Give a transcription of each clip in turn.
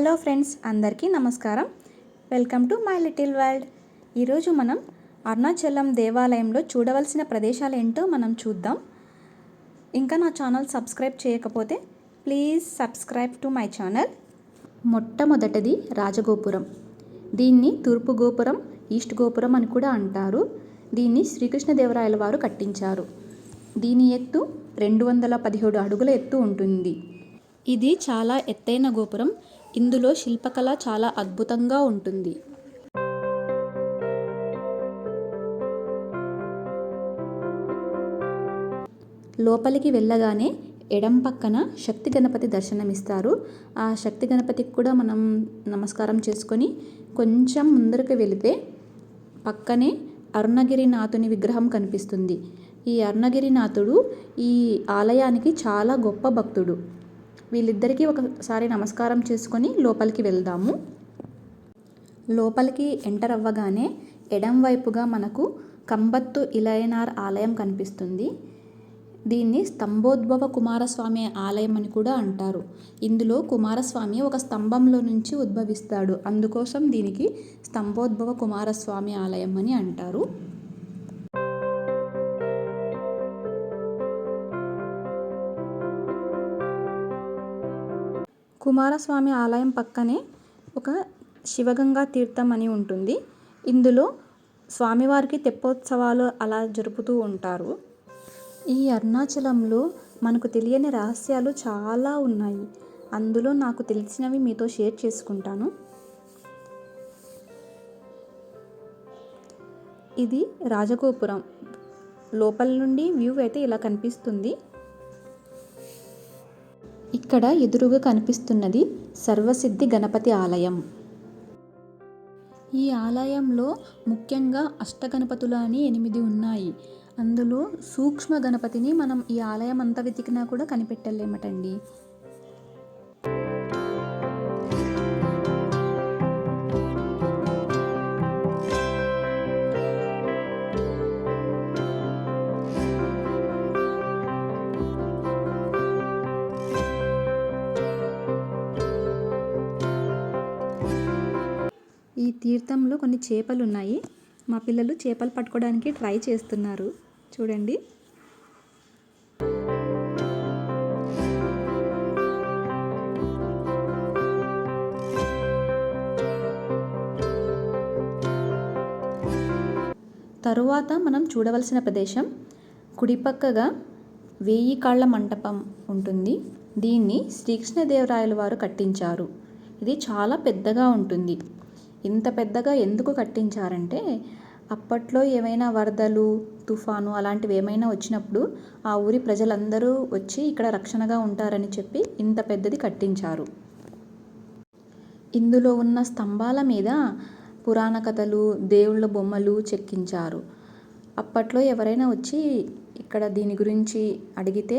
Hello friends అందరికీ నమస్కారం. Welcome to my little world. ఈరోజు మనం అరుణాచలం దేవాలయంలో చూడవలసిన ప్రదేశాలు ఏంటో మనం చూద్దాం. ఇంకా నా ఛానల్ సబ్స్క్రైబ్ చేయకపోతే please subscribe to my channel. మొట్టమొదటిది రాజగోపురం. దీన్ని తూర్పు గోపురం ఈస్ట్ గోపురం అని కూడా అంటారు. దీన్ని శ్రీకృష్ణదేవరాయల వారు కట్టించారు. దీని ఎత్తు రెండు వందల పదిహేడు అడుగుల ఎత్తు ఉంటుంది. ఇది చాలా ఎత్తైన గోపురం. ఇందులో శిల్పకళ చాలా అద్భుతంగా ఉంటుంది. లోపలికి వెళ్ళగానే ఎడం పక్కన శక్తి గణపతి దర్శనమిస్తారు. ఆ శక్తి గణపతికి కూడా మనం నమస్కారం చేసుకొని కొంచెం ముందరికి వెళితే పక్కనే అరుణగిరినాథుని విగ్రహం కనిపిస్తుంది. ఈ అరుణగిరినాథుడు ఈ ఆలయానికి చాలా గొప్ప భక్తుడు. వీళ్ళిద్దరికీ ఒకసారి నమస్కారం చేసుకొని లోపలికి వెళ్దాము. లోపలికి ఎంటర్ అవ్వగానే ఎడం వైపుగా మనకు కంబత్తు ఇలయనార్ ఆలయం కనిపిస్తుంది. దీన్ని స్తంభోద్భవ కుమారస్వామి ఆలయం అని కూడా అంటారు. ఇందులో కుమారస్వామి ఒక స్తంభంలో నుంచి ఉద్భవిస్తాడు. అందుకోసం దీనికి స్తంభోద్భవ కుమారస్వామి ఆలయం అని అంటారు. కుమారస్వామి ఆలయం పక్కనే ఒక శివగంగా తీర్థం అని ఉంటుంది. ఇందులో స్వామివారికి తెప్పోత్సవాలు అలా జరుపుతూ ఉంటారు. ఈ అరుణాచలంలో మనకు తెలియని రహస్యాలు చాలా ఉన్నాయి. అందులో నాకు తెలిసినవి మీతో షేర్ చేసుకుంటాను. ఇది రాజగోపురం. లోపల నుండి వ్యూ అయితే ఇలా కనిపిస్తుంది. ఇక్కడ ఎదురుగా కనిపిస్తున్నది సర్వసిద్ధి గణపతి ఆలయం. ఈ ఆలయంలో ముఖ్యంగా అష్టగణపతులు అని ఎనిమిది ఉన్నాయి. అందులో సూక్ష్మ గణపతిని మనం ఈ ఆలయం అంతా వెతికినా కూడా కనిపెట్టలేమటండి. తీర్థంలో కొన్ని చేపలు ఉన్నాయి మా పిల్లలు చేపలు పట్టుకోవడానికి ట్రై చేస్తున్నారు. చూడండి. తరువాత మనం చూడవలసిన ప్రదేశం కుడిపక్కగా వేయి కాళ్ళ మంటపం ఉంటుంది. దీన్ని శ్రీకృష్ణదేవరాయల వారు కట్టించారు. ఇది చాలా పెద్దగా ఉంటుంది. ఇంత పెద్దగా ఎందుకు కట్టించారంటే అప్పట్లో ఏమైనా వరదలు తుఫాను అలాంటివి ఏమైనా వచ్చినప్పుడు ఆ ఊరి ప్రజలందరూ వచ్చి ఇక్కడ రక్షణగా ఉంటారని చెప్పి ఇంత పెద్దది కట్టించారు. ఇందులో ఉన్న స్తంభాల మీద పురాణ కథలు దేవుళ్ళ బొమ్మలు చెక్కించారు. అప్పట్లో ఎవరైనా వచ్చి ఇక్కడ దీని గురించి అడిగితే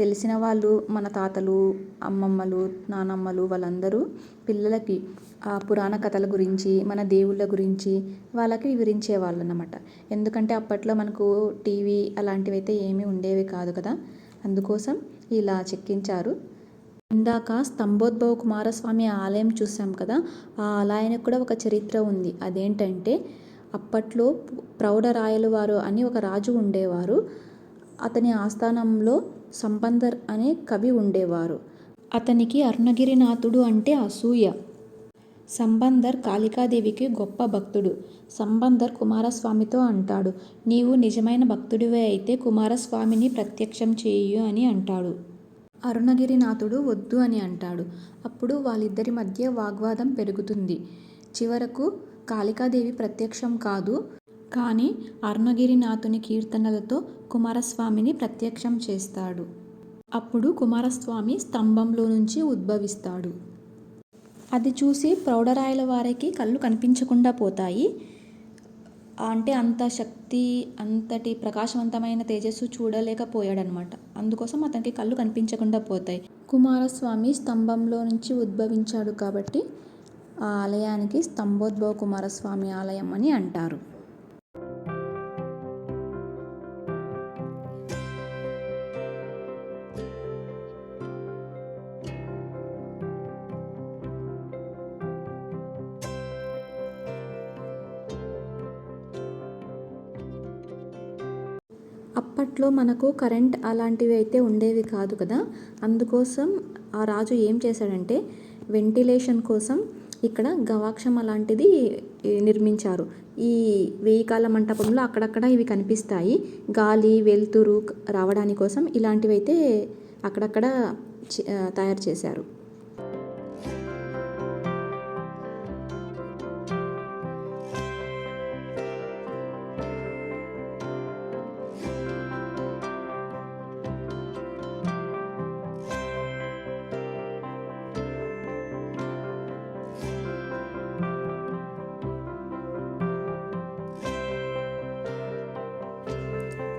తెలిసిన వాళ్ళు మన తాతలు అమ్మమ్మలు నానమ్మలు వాళ్ళందరూ పిల్లలకి ఆ పురాణ కథల గురించి మన దేవుళ్ళ గురించి వాళ్ళకి వివరించేవాళ్ళు అన్నమాట ఎందుకంటే అప్పట్లో మనకు టీవీ అలాంటివి అయితే ఏమీ ఉండేవి కాదు కదా. అందుకోసం ఇలా చెక్కించారు. ఇందాక స్తంభోద్భవ కుమారస్వామి ఆలయం చూసాం కదా. ఆ ఆలయానికి కూడా ఒక చరిత్ర ఉంది. అదేంటంటే అప్పట్లో ప్రౌఢరాయలు వారు అని ఒక రాజు ఉండేవారు. అతని ఆస్థానంలో సంబందర్ అనే కవి ఉండేవారు. అతనికి అరుణగిరినాథుడు అంటే అసూయ. సంబందర్ కాళికాదేవికి గొప్ప భక్తుడు. సంబందర్ కుమారస్వామితో అంటాడు. నీవు నిజమైన భక్తుడివే అయితే కుమారస్వామిని ప్రత్యక్షం చేయు అని అంటాడు. అరుణగిరినాథుడు వద్దు అని అంటాడు. అప్పుడు వాళ్ళిద్దరి మధ్య వాగ్వాదం పెరుగుతుంది. చివరకు కాళికాదేవి ప్రత్యక్షం కాదు. కానీ అరుణగిరినాథుని కీర్తనలతో కుమారస్వామిని ప్రత్యక్షం చేస్తాడు. అప్పుడు కుమారస్వామి స్తంభంలో నుంచి ఉద్భవిస్తాడు. అది చూసి ప్రౌఢరాయల వారికి కళ్ళు కనిపించకుండా పోతాయి. అంటే అంత శక్తి అంతటి ప్రకాశవంతమైన తేజస్సు చూడలేకపోయాడనమాట. అందుకోసం అతనికి కళ్ళు కనిపించకుండా పోతాయి. కుమారస్వామి స్తంభంలో నుంచి ఉద్భవించాడు కాబట్టి ఆ ఆలయానికి స్తంభోద్భవ కుమారస్వామి ఆలయం అని అంటారు. అప్పట్లో మనకు కరెంట్ అలాంటివి అయితే ఉండేవి కాదు కదా. అందుకోసం ఆ రాజు ఏం చేశాడంటే వెంటిలేషన్ కోసం ఇక్కడ గవాక్షం అలాంటిది నిర్మించారు. ఈ వెయ్యి మంటపంలో అక్కడక్కడ ఇవి కనిపిస్తాయి. గాలి వెలుతురు రావడాని కోసం అక్కడక్కడ తయారు చేశారు.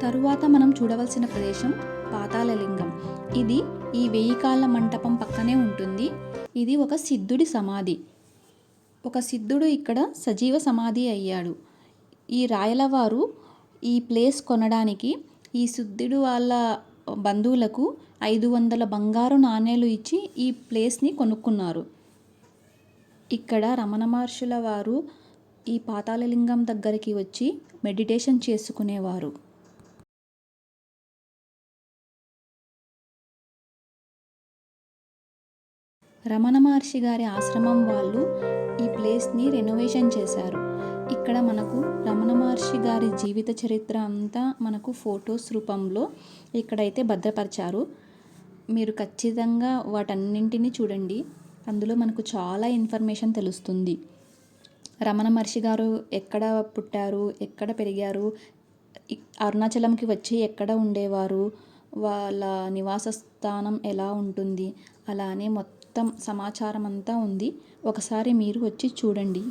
తరువాత మనం చూడవలసిన ప్రదేశం పాతాళలింగం. ఇది ఈ వెయ్యి కాళ్ళ మంటపం పక్కనే ఉంటుంది. ఇది ఒక సిద్ధుడి సమాధి. ఒక సిద్ధుడు ఇక్కడ సజీవ సమాధి అయ్యాడు. ఈ రాయలవారు ఈ ప్లేస్ కొనడానికి ఈ సిద్ధుడు వాళ్ళ బంధువులకు ఐదు వందల బంగారు నాణేలు ఇచ్చి ఈ ప్లేస్ని కొనుక్కున్నారు. ఇక్కడ రమణ మహర్షుల వారు ఈ పాతాళలింగం దగ్గరికి వచ్చి మెడిటేషన్ చేసుకునేవారు. రమణ మహర్షి గారి ఆశ్రమం వాళ్ళు ఈ ప్లేస్ని రెనోవేషన్ చేశారు. ఇక్కడ మనకు రమణ మహర్షి గారి జీవిత చరిత్ర అంతా మనకు ఫొటోస్ రూపంలో ఇక్కడైతే భద్రపరిచారు. మీరు ఖచ్చితంగా వాటన్నింటినీ చూడండి. అందులో మనకు చాలా ఇన్ఫర్మేషన్ తెలుస్తుంది. రమణ మహర్షి గారు ఎక్కడ పుట్టారు? ఎక్కడ పెరిగారు? అరుణాచలంకి వచ్చి ఎక్కడ ఉండేవారు? వాళ్ళ నివాస స్థానం ఎలా ఉంటుంది? అలానే మొత్తం మొత్తం సమాచారం అంతా ఉంది. ఒకసారి మీరు వచ్చి చూడండి.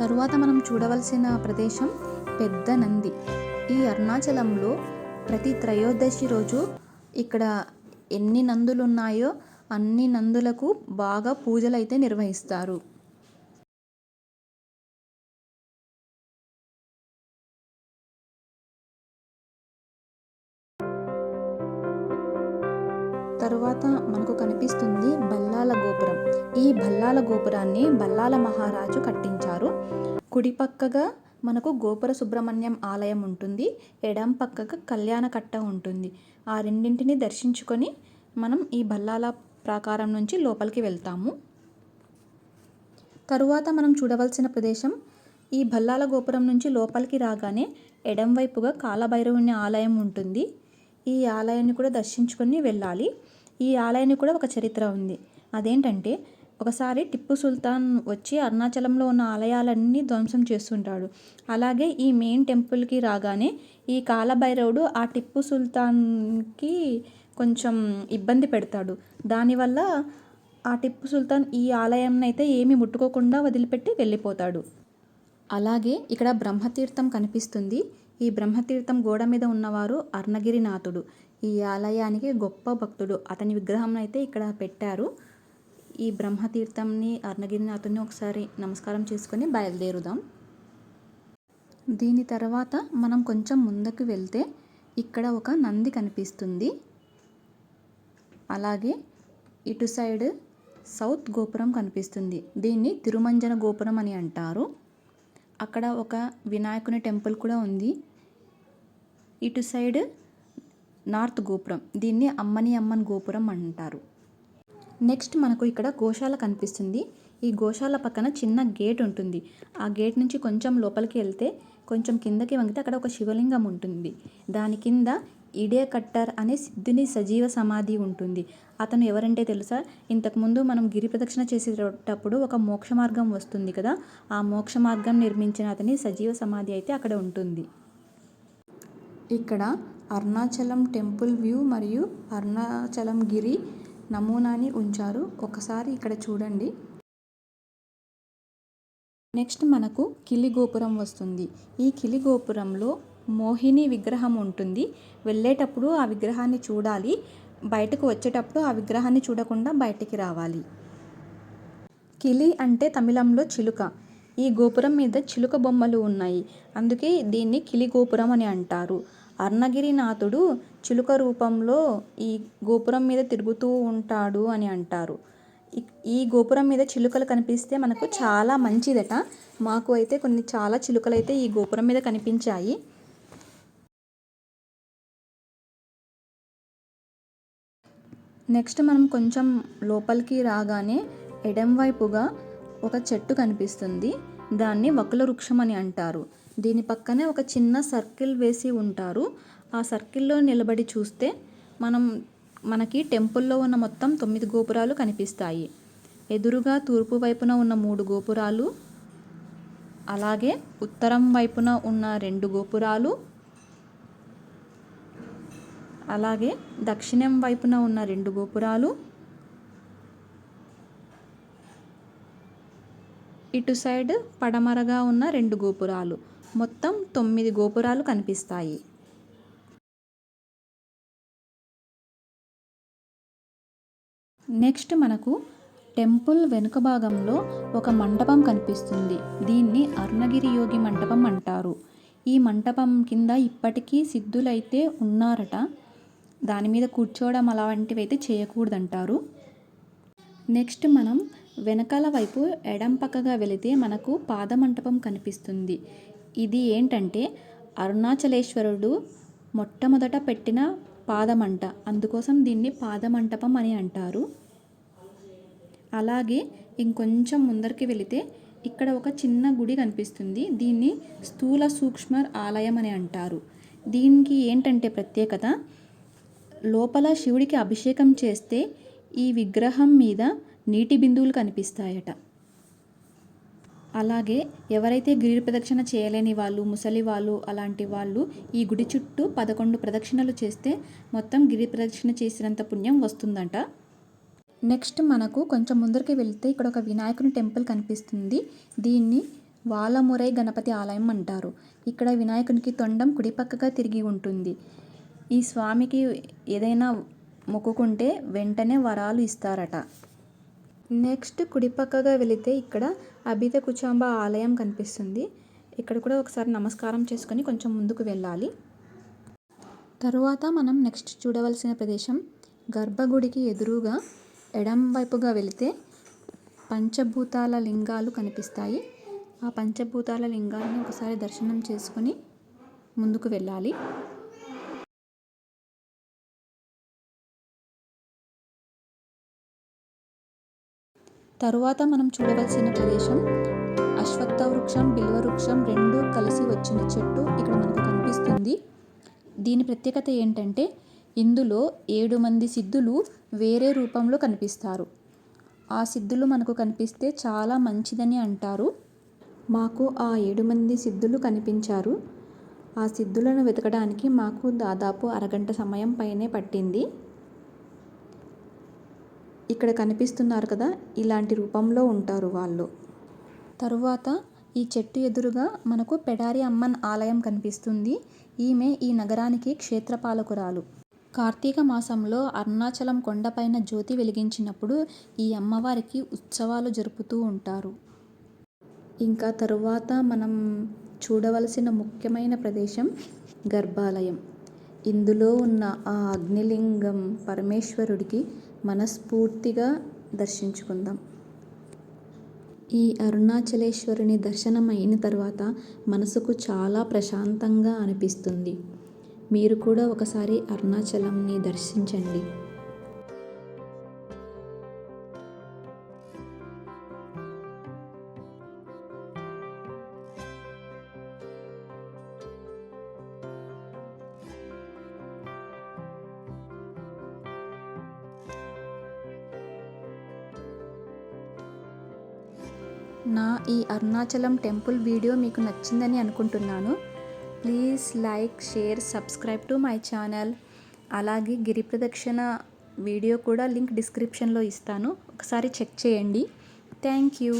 తరువాత మనం చూడవలసిన ప్రదేశం పెద్ద నంది ఈ అరుణాచలంలో ప్రతి త్రయోదశి రోజు ఇక్కడ ఎన్ని నందులు ఉన్నాయో అన్ని నందులకు బాగా పూజలు అయితే నిర్వహిస్తారు. తరువాత మనకు కనిపిస్తుంది బల్లాల గోపురం. ఈ బల్లాల గోపురాన్ని బల్లాల మహారాజు కట్టించారు. కుడి పక్కగా మనకు గోపుర సుబ్రహ్మణ్యం ఆలయం ఉంటుంది. ఎడం పక్కగా కళ్యాణ కట్ట ఉంటుంది. ఆ రెండింటిని దర్శించుకొని మనం ఈ బల్లాల ప్రాకారం నుంచి లోపలికి వెళ్తాము. తరువాత మనం చూడవలసిన ప్రదేశం ఈ బల్లాల గోపురం నుంచి లోపలికి రాగానే ఎడం వైపుగా కాలభైరవుని ఆలయం ఉంటుంది. ఈ ఆలయాన్ని కూడా దర్శించుకొని వెళ్ళాలి. ఈ ఆలయానికి కూడా ఒక చరిత్ర ఉంది. అదేంటంటే ఒకసారి టిప్పు సుల్తాన్ వచ్చి అరుణాచలంలో ఉన్న ఆలయాలన్నీ ధ్వంసం చేస్తుంటాడు. అలాగే ఈ మెయిన్ టెంపుల్కి రాగానే ఈ కాలభైరవుడు ఆ టిప్పు సుల్తాన్కి కొంచెం ఇబ్బంది పెడతాడు. దానివల్ల ఆ టిప్పు సుల్తాన్ ఈ ఆలయం అయితే ఏమి ముట్టుకోకుండా వదిలిపెట్టి వెళ్ళిపోతాడు. అలాగే ఇక్కడ బ్రహ్మతీర్థం కనిపిస్తుంది. ఈ బ్రహ్మతీర్థం గోడ మీద ఉన్నవారు అర్ణగిరినాథుడు. ఈ ఆలయానికి గొప్ప భక్తుడు. అతని విగ్రహం అయితే ఇక్కడ పెట్టారు. ఈ బ్రహ్మతీర్థంని అర్ణగిరినాథుని ఒకసారి నమస్కారం చేసుకొని బయలుదేరుదాం. దీని తర్వాత మనం కొంచెం ముందుకు వెళ్తే ఇక్కడ ఒక నంది కనిపిస్తుంది. అలాగే ఇటు సైడ్ సౌత్ గోపురం కనిపిస్తుంది. దీన్ని తిరుమంజన గోపురం అని అంటారు. అక్కడ ఒక వినాయకుని టెంపుల్ కూడా ఉంది. ఇటు సైడ్ నార్త్ గోపురం. దీన్ని అమ్మని అమ్మన్ గోపురం అంటారు. నెక్స్ట్ మనకు ఇక్కడ గోశాల కనిపిస్తుంది. ఈ గోశాల పక్కన చిన్న గేట్ ఉంటుంది. ఆ గేట్ నుంచి కొంచెం లోపలికి వెళ్తే కొంచెం కిందకి వంగితే అక్కడ ఒక శివలింగం ఉంటుంది. దాని కింద ఇడే కట్టర్ అనే సిద్ధుని సజీవ సమాధి ఉంటుంది. అతను ఎవరంటే తెలుసా? ఇంతకుముందు మనం గిరి ప్రదక్షిణ చేసేటప్పుడు ఒక మోక్ష మార్గం వస్తుంది కదా? ఆ మోక్ష మార్గం నిర్మించిన అతని సజీవ సమాధి అయితే అక్కడ ఉంటుంది. ఇక్కడ అరుణాచలం టెంపుల్ వ్యూ మరియు అరుణాచలం గిరి నమూనాని ఉంచారు. ఒకసారి ఇక్కడ చూడండి. నెక్స్ట్ మనకు కిలి గోపురం వస్తుంది. ఈ కిలి గోపురంలో మోహిని విగ్రహం ఉంటుంది. వెళ్ళేటప్పుడు ఆ విగ్రహాన్ని చూడాలి. బయటకు వచ్చేటప్పుడు ఆ విగ్రహాన్ని చూడకుండా బయటికి రావాలి. కిలి అంటే తమిళంలో చిలుక. ఈ గోపురం మీద చిలుక బొమ్మలు ఉన్నాయి. అందుకే దీన్ని కిలి గోపురం అని అంటారు. అర్ణగిరినాథుడు చిలుక రూపంలో ఈ గోపురం మీద తిరుగుతూ ఉంటాడు అని అంటారు. ఈ గోపురం మీద చిలుకలు కనిపిస్తే మనకు చాలా మంచిదట. మాకు అయితే కొన్ని చాలా చిలుకలు అయితే ఈ గోపురం మీద కనిపించాయి. నెక్స్ట్ మనం కొంచెం లోపలికి రాగానే ఎడం వైపుగా ఒక చెట్టు కనిపిస్తుంది. దాన్ని వకుల వృక్షం అని అంటారు. దీని పక్కనే ఒక చిన్న సర్కిల్ వేసి ఉంటారు. ఆ సర్కిల్లో నిలబడి చూస్తే మనం మనకి టెంపుల్లో ఉన్న మొత్తం తొమ్మిది గోపురాలు కనిపిస్తాయి. ఎదురుగా తూర్పు వైపున ఉన్న మూడు గోపురాలు అలాగే ఉత్తరం వైపున ఉన్న రెండు గోపురాలు అలాగే దక్షిణం వైపున ఉన్న రెండు గోపురాలు. ఇటు సైడ్ పడమరగా ఉన్న రెండు గోపురాలు. మొత్తం తొమ్మిది గోపురాలు కనిపిస్తాయి. నెక్స్ట్ మనకు టెంపుల్ వెనుక భాగంలో ఒక మంటపం కనిపిస్తుంది. దీన్ని అరుణగిరి యోగి మంటపం అంటారు. ఈ మంటపం కింద ఇప్పటికీ సిద్ధులైతే ఉన్నారట. దాని మీద కూర్చోవడం అలాంటివి అయితే చేయకూడదంటారు. నెక్స్ట్ మనం వెనకాల వైపు ఎడం పక్కగా వెళితే మనకు పాదమంటపం కనిపిస్తుంది. ఇది ఏంటంటే అరుణాచలేశ్వరుడు మొట్టమొదట పెట్టిన పాదమంట. అందుకోసం దీన్ని పాదమంటపం అని అంటారు. అలాగే ఇంకొంచెం ముందరికి వెళితే ఇక్కడ ఒక చిన్న గుడి కనిపిస్తుంది. దీన్ని స్థూల సూక్ష్మ ఆలయం అని అంటారు. దీనికి ఏంటంటే ప్రత్యేకత లోపల శివుడికి అభిషేకం చేస్తే ఈ విగ్రహం మీద నీటి బిందువులు కనిపిస్తాయట. అలాగే ఎవరైతే గిరి ప్రదక్షిణ చేయలేని వాళ్ళు ముసలి వాళ్ళు అలాంటి వాళ్ళు ఈ గుడి చుట్టూ పదకొండు ప్రదక్షిణలు చేస్తే మొత్తం గిరి ప్రదక్షిణ చేసినంత పుణ్యం వస్తుందంట. నెక్స్ట్ మనకు కొంచెం ముందరికి వెళ్తే ఇక్కడ ఒక వినాయకుని టెంపుల్ కనిపిస్తుంది. దీన్ని వాలమురై గణపతి ఆలయం అంటారు. ఇక్కడ వినాయకునికి తొండం కుడిపక్కగా తిరిగి ఉంటుంది. ఈ స్వామికి ఏదైనా మొక్కుకుంటే వెంటనే వరాలు ఇస్తారట. నెక్స్ట్ కుడిపక్కగా వెళితే ఇక్కడ అభిత కుచాంబ ఆలయం కనిపిస్తుంది. ఇక్కడ కూడా ఒకసారి నమస్కారం చేసుకొని కొంచెం ముందుకు వెళ్ళాలి. తరువాత మనం నెక్స్ట్ చూడవలసిన ప్రదేశం గర్భగుడికి ఎదురుగా ఎడం వైపుగా వెళితే పంచభూతాల లింగాలు కనిపిస్తాయి. ఆ పంచభూతాల లింగాలను ఒకసారి దర్శనం చేసుకొని ముందుకు వెళ్ళాలి. తరువాత మనం చూడవలసిన ప్రదేశం అశ్వత్థ వృక్షం బిల్వ వృక్షం రెండు కలిసి వచ్చిన చెట్టు ఇక్కడ మనకు కనిపిస్తుంది. దీని ప్రత్యేకత ఏంటంటే ఇందులో ఏడు మంది సిద్ధులు వేరే రూపంలో కనిపిస్తారు. ఆ సిద్ధులు మనకు కనిపిస్తే చాలా మంచిదని అంటారు. మాకు ఆ ఏడు మంది సిద్ధులు కనిపించారు. ఆ సిద్ధులను వెతకడానికి మాకు దాదాపు అరగంట సమయం పైనే పట్టింది. ఇక్కడ కనిపిస్తున్నారు కదా ఇలాంటి రూపంలో ఉంటారు వాళ్ళు. తరువాత ఈ చెట్టు ఎదురుగా మనకు పెడారి అమ్మన్ ఆలయం కనిపిస్తుంది. ఈమె ఈ నగరానికి క్షేత్రపాలకురాలు. కార్తీక మాసంలో అరుణాచలం కొండపైన జ్యోతి వెలిగించినప్పుడు ఈ అమ్మవారికి ఉత్సవాలు జరుపుతూ ఉంటారు. ఇంకా తరువాత మనం చూడవలసిన ముఖ్యమైన ప్రదేశం గర్భాలయం. ఇందులో ఉన్న ఆ అగ్నిలింగం పరమేశ్వరుడికి మనస్ఫూర్తిగా దర్శించుకుందాం. ఈ అరుణాచలేశ్వరుని దర్శనం అయిన తర్వాత మనసుకు చాలా ప్రశాంతంగా అనిపిస్తుంది. మీరు కూడా ఒకసారి అరుణాచలంని దర్శించండి. నా ఈ అరుణాచలం టెంపుల్ వీడియో మీకు నచ్చిందని అనుకుంటున్నాను. Please like share subscribe to my channel. అలాగే గిరి ప్రదక్షిణ వీడియో కూడా లింక్ డిస్క్రిప్షన్లో ఇస్తాను. ఒకసారి చెక్ చేయండి. Thank you.